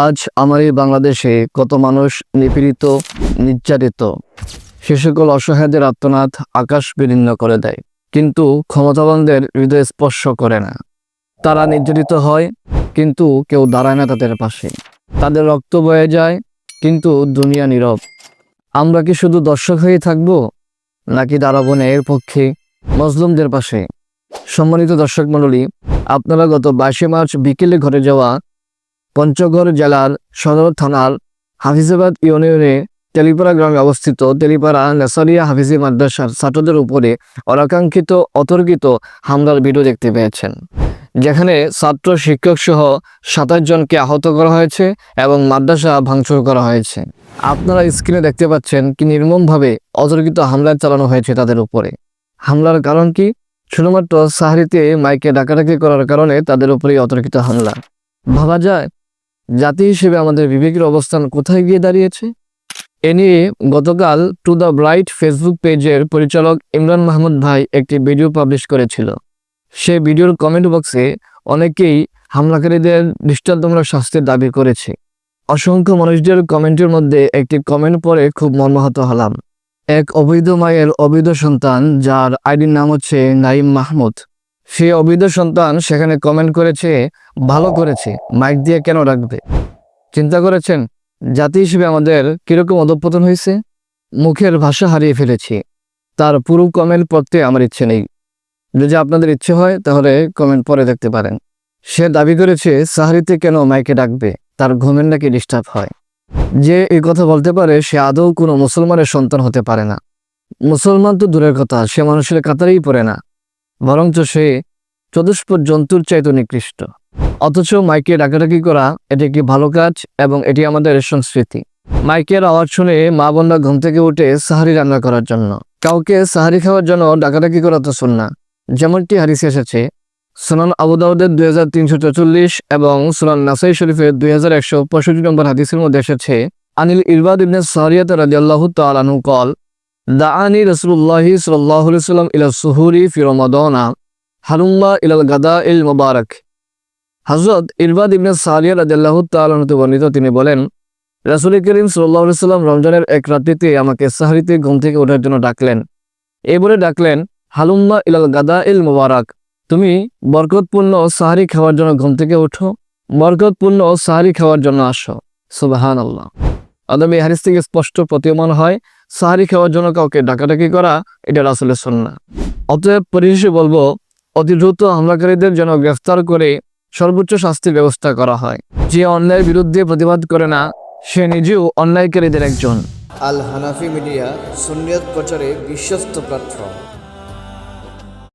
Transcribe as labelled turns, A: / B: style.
A: আজ আমার এই বাংলাদেশে কত মানুষ নিপীড়িত, নির্যাতিত। সে সকল অসহায়দের আত্মনাথ আকাশ বিলীর্ণ করে দেয়, কিন্তু ক্ষমতাবানদের হৃদয় স্পর্শ করে না। তারা নির্যাতিত হয়, কিন্তু কেউ দাঁড়ায় না তাদের পাশে। তাদের রক্ত বয়ে যায়, কিন্তু দুনিয়া নীরব। আমরা কি শুধু দর্শক হয়ে থাকব, নাকি দাঁড়াবো না এর পক্ষে মজলুমদের পাশে? সম্মানিত দর্শক মণ্ডলী, আপনারা গত বাইশে মার্চ বিকেলে ঘটে যাওয়া পঞ্চগড় জেলার সদর থানার হাফিজাবাদ ইউনিয়নে তেলিপাড়া গ্রামে অবস্থিত তেলিপাড়া নেসারিয়া হাফিজি মাদ্রাসার ছাত্রদের উপরে অনাকাঙ্ক্ষিত, অতর্কিত হামলার ভিডিও দেখতে পেয়েছেন, যেখানে ছাত্র শিক্ষক সহ সাতাশ জনকে আহত করা হয়েছে এবং মাদ্রাসা ভাঙচুর করা হয়েছে। আপনারা স্ক্রিনে দেখতে পাচ্ছেন কি নির্মমভাবে অতর্কিত হামলা চালানো হয়েছে তাদের উপরে। হামলার কারণ কি? শুধুমাত্র সাহারিতে মাইকে ডাকাডাকি করার কারণে তাদের উপরেই অতর্কিত হামলা। ভাবা যায় জাতি হিসেবে আমাদের বিবেকের অবস্থান কোথায় গিয়ে দাঁড়িয়েছে? এ নিয়ে গতকাল টু দ্য ব্রাইট ফেসবুক পেজের পরিচালক ইমরান মাহমুদ ভাই একটি ভিডিও পাবলিশ করেছিল। সে ভিডিওর কমেন্ট বক্সে অনেকেই হামলাকারীদের দৃষ্টান্তমূলক শাস্তির দাবি করেছে। অসংখ্য মানুষদের কমেন্টের মধ্যে একটি কমেন্ট পড়ে খুব মর্মাহত হলাম। এক অবৈধ মায়ের অবৈধ সন্তান, যার আইডির নাম হচ্ছে নাইম মাহমুদ। সে অবৈধ সন্তান সেখানে কমেন্ট করেছে, ভালো করেছে মাইক দিয়ে কেন রাখবে? চিন্তা করেছেন, জাতি হিসেবে আমাদের কীরকম অধপতন হয়েছে? মুখের ভাষা হারিয়ে ফেলেছি। তার পুরো কমেন্ট পড়তে আমার ইচ্ছে নেই। যদি আপনাদের ইচ্ছে হয়, তাহলে কমেন্ট পরে দেখতে পারেন। সে দাবি করেছে, সাহারিতে কেন মাইকে ডাকবে? তার ঘুমের নাকি ডিস্টার্ব হয়? যে এই কথা বলতে পারে, সে আদৌ কোনো মুসলমানের সন্তান হতে পারে না। মুসলমান তো দূরের কথা, সে মানুষের কাতারেই পড়ে না। বরঞ্চ সে চতুষ্পদ জন্তুর চাইতে নিকৃষ্ট। অথচ মাইকে ডাকাডাকি করা এটি একটি ভালো কাজ এবং এটি আমাদের সংস্কৃতি। মাইকের আওয়াজ শুনে মা বোনরা ঘুম থেকে উঠে সাহারি রান্না করার জন্য। কাউকে সাহারি খাওয়ার জন্য ডাকাডাকি করা তো শুন না যেমনটি হারিসে এসেছে, সুনান আবুদাউদের দুই হাজার তিনশো চল্লিশ এবং সুনান নাসাই শরীফের দুই হাজার একশো পঁয়ষট্টি নম্বর হাদিসের মধ্যে এসেছে, আনিল ইরবাদ ইবনে সারিয়াত রাদিয়াল্লাহু তাআলাহু কল দাআনি রাসূলুল্লাহি সাল্লাল্লাহু আলাইহি সাল্লাম ইলা সুহুরি ফি রমাদানা হালুম্মা ইলাল গাদা ইল মুবারক। হযরত ইরবাদ ইবনে সারিয়া রাদিয়াল্লাহু তাআলা হতে বর্ণিত, তিনি বলেন, রাসূল করিম আলাইহি সাল্লাম রমজানের এক রাত্রিতে আমাকে সাহরিতে ঘুম থেকে ওঠার জন্য ডাকলেন। এই বলে ডাকলেন হালুম্মা ইলাল গাদা ইল মুবারক, তুমি বরকতপূর্ণ সাহারি খাওয়ার জন্য ঘুম থেকে ওঠো, বরকতপূর্ণ সাহারি খাওয়ার জন্য আসো। সুবাহান আল্লাহ আদম হারিস থেকে স্পষ্ট প্রতীয়মান হয় সাহারি খাওয়ার জন্য কাউকে ডাকাডাকি করা, এটা আসলে সন্না অতএব পরিশেষে বলব, অতি দ্রুত হামলাকারীদের যেন গ্রেফতার করে সর্বোচ্চ শাস্তির ব্যবস্থা করা হয়। যে অন্যায়ের বিরুদ্ধে প্রতিবাদ করে না, সে নিজেও অন্যায়কারীদের একজন।
B: আল হানাফি মিডিয়া সুনিয়ত প্রচারে বিশ্বস্ত প্ল্যাটফর্ম।